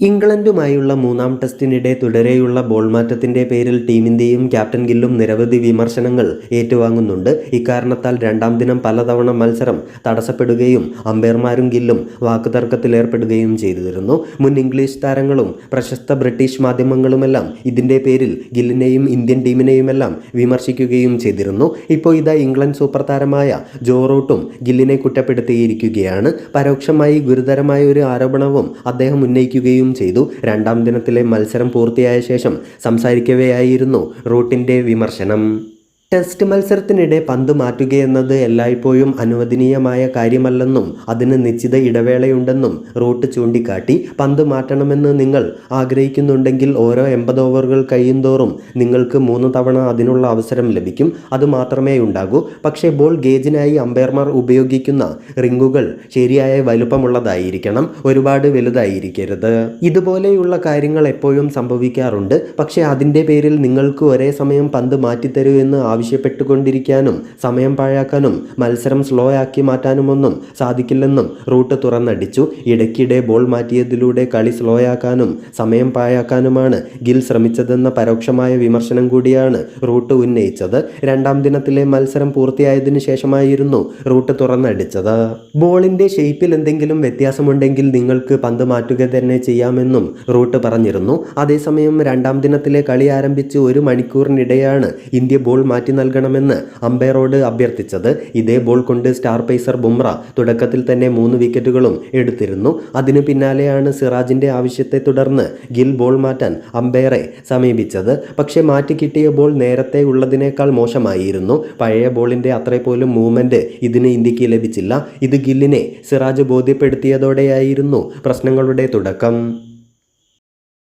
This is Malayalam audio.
ഇംഗ്ലണ്ടുമായുള്ള മൂന്നാം ടെസ്റ്റിനിടെ തുടരെയുള്ള ബോൾ മാറ്റത്തിന്റെ പേരിൽ ടീമിന്റെയും ക്യാപ്റ്റൻ ഗില്ലും നിരവധി വിമർശനങ്ങൾ ഏറ്റുവാങ്ങുന്നുണ്ട്. ഇക്കാരണത്താൽ രണ്ടാം ദിനം പലതവണ മത്സരം തടസ്സപ്പെടുകയും അമ്പയർമാരും ഗില്ലും വാക്കുതർക്കത്തിലേർപ്പെടുകയും ചെയ്തിരുന്നു. മുൻ ഇംഗ്ലീഷ് താരങ്ങളും പ്രശസ്ത ബ്രിട്ടീഷ് മാധ്യമങ്ങളുമെല്ലാം ഇതിന്റെ പേരിൽ ഗില്ലിനെയും ഇന്ത്യൻ ടീമിനെയുമെല്ലാം വിമർശിക്കുകയും ചെയ്തിരുന്നു. ഇപ്പോൾ ഇതാ ഇംഗ്ലണ്ട് സൂപ്പർ താരമായ ജോറൂട്ടും ഗില്ലിനെ കുറ്റപ്പെടുത്തിയിരിക്കുകയാണ്. പരോക്ഷമായി ഗുരുതരമായ ഒരു ആരോപണവും അദ്ദേഹം ഉന്നയിക്കുകയും ചെയ്തു. രണ്ടാം ദിനത്തിലെ മത്സരം പൂർത്തിയായ ശേഷം സംസാരിക്കവെയായിരുന്നു റൂട്ടിന്റെ വിമർശനം. ടെസ്റ്റ് മത്സരത്തിനിടെ പന്ത് മാറ്റുകയെന്നത് എല്ലായ്പ്പോഴും അനുവദനീയമായ കാര്യമല്ലെന്നും അതിന് നിശ്ചിത ഇടവേളയുണ്ടെന്നും റൂട്ട് ചൂണ്ടിക്കാട്ടി പന്ത് മാറ്റണമെന്ന് നിങ്ങൾ ആഗ്രഹിക്കുന്നുണ്ടെങ്കിൽ ഓരോ എൺപത് ഓവറുകൾ കഴിയുന്തോറും നിങ്ങൾക്ക് മൂന്ന് തവണ അതിനുള്ള അവസരം ലഭിക്കും. അത് മാത്രമേ ഉണ്ടാകൂ. പക്ഷേ ബോൾ ഗേജിനായി അമ്പയർമാർ ഉപയോഗിക്കുന്ന റിങ്ങുകൾ ശരിയായ വലുപ്പമുള്ളതായിരിക്കണം. ഒരുപാട് വലുതായിരിക്കരുത്. ഇതുപോലെയുള്ള കാര്യങ്ങൾ എപ്പോഴും സംഭവിക്കാറുണ്ട്. പക്ഷേ അതിന്റെ പേരിൽ നിങ്ങൾക്ക് ഒരേ സമയം പന്ത് മാറ്റിത്തരൂ എന്ന് ആവശ്യപ്പെട്ടുകൊണ്ടിരിക്കാനും സമയം പാഴാക്കാനും മത്സരം സ്ലോ ആക്കി മാറ്റാനുമൊന്നും സാധിക്കില്ലെന്നും റൂട്ട് തുറന്നടിച്ചു. ഇടയ്ക്കിടെ ബോൾ മാറ്റിയതിലൂടെ കളി സ്ലോ ആക്കാനും സമയം പാഴാക്കാനുമാണ് ഗിൽ ശ്രമിച്ചതെന്ന പരോക്ഷമായ വിമർശനം കൂടിയാണ് റൂട്ട് ഉന്നയിച്ചത്. രണ്ടാം ദിനത്തിലെ മത്സരം പൂർത്തിയായതിനു ശേഷമായിരുന്നു റൂട്ട് തുറന്നടിച്ചത്. ബോളിന്റെ ഷേപ്പിൽ എന്തെങ്കിലും വ്യത്യാസമുണ്ടെങ്കിൽ നിങ്ങൾക്ക് പന്ത് മാറ്റുക തന്നെ ചെയ്യാമെന്നും റൂട്ട് പറഞ്ഞിരുന്നു. അതേസമയം രണ്ടാം ദിനത്തിലെ കളി ആരംഭിച്ച് ഒരു മണിക്കൂറിനിടെയാണ് ഇന്ത്യ ബോൾ മാറ്റി നൽകണമെന്ന് അമ്പയറോട് അഭ്യർത്ഥിച്ചത്. ഇതേ ബോൾ കൊണ്ട് സ്റ്റാർ പേസർ ബുംറ തുടക്കത്തിൽ തന്നെ മൂന്ന് വിക്കറ്റുകളും എടുത്തിരുന്നു. അതിനു പിന്നാലെയാണ് സിറാജിന്റെ ആവശ്യത്തെ തുടർന്ന് ഗിൽ ബോൾ മാറ്റാൻ അമ്പയറെ സമീപിച്ചത്. പക്ഷേ മാറ്റി കിട്ടിയ ബോൾ നേരത്തെ ഉള്ളതിനേക്കാൾ മോശമായിരുന്നു. പഴയ ബോളിന്റെ അത്ര പോലും മൂവ്മെന്റ് ഇതിന് ഇന്ത്യയ്ക്ക് ലഭിച്ചില്ല. ഇത് ഗില്ലിനെ സിറാജ് ബോധ്യപ്പെടുത്തിയതോടെയായിരുന്നു പ്രശ്നങ്ങളുടെ തുടക്കം.